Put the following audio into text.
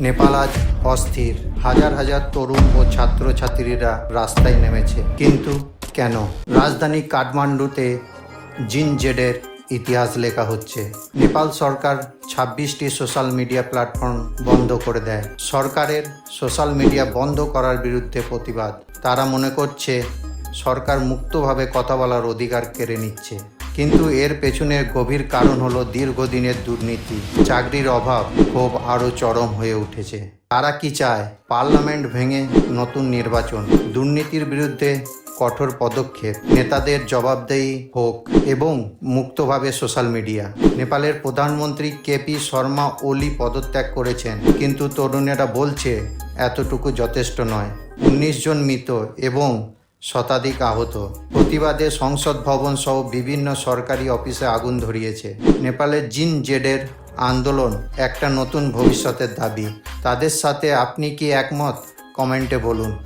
নেপাল আজ অস্থির। হাজার হাজার তরুণ ও ছাত্রছাত্রীরা রাস্তায় নেমেছে। কিন্তু কেন? রাজধানী কাঠমান্ডুতে জিন জেডের ইতিহাস লেখা হচ্ছে। নেপাল সরকার ছাব্বিশটি সোশ্যাল মিডিয়া প্ল্যাটফর্ম বন্ধ করে দেয়। সরকারের সোশ্যাল মিডিয়া বন্ধ করার বিরুদ্ধে প্রতিবাদ। তারা মনে করছে, সরকার মুক্তভাবে কথা বলার অধিকার কেড়ে নিচ্ছে। কিন্তু এর পেছনের গভীর কারণ হলো দীর্ঘদিনের দুর্নীতি। চাকরির অভাব ক্ষোভ আরও চরম হয়ে উঠেছে। তারা কি চায়? পার্লামেন্ট ভেঙে নতুন নির্বাচন। দুর্নীতির বিরুদ্ধে কঠোর পদক্ষেপ। নেতাদের জবাবদেহি হোক এবং মুক্তভাবে সোশ্যাল মিডিয়া। নেপালের প্রধানমন্ত্রী কেপি শর্মা ওলি পদত্যাগ করেছেন। কিন্তু তরুণেরা বলছে, এতটুকু যথেষ্ট নয়। উনিশ জন মৃত এবং শতাধিক আহত। প্রতিবাদে সংসদ ভবন সহ বিভিন্ন সরকারি অফিসে আগুন ধরিয়েছে। নেপালের জিন জেডের আন্দোলন একটা নতুন ভবিষ্যতের দাবি। তাদের সাথে আপনি কি একমত? কমেন্টে বলুন।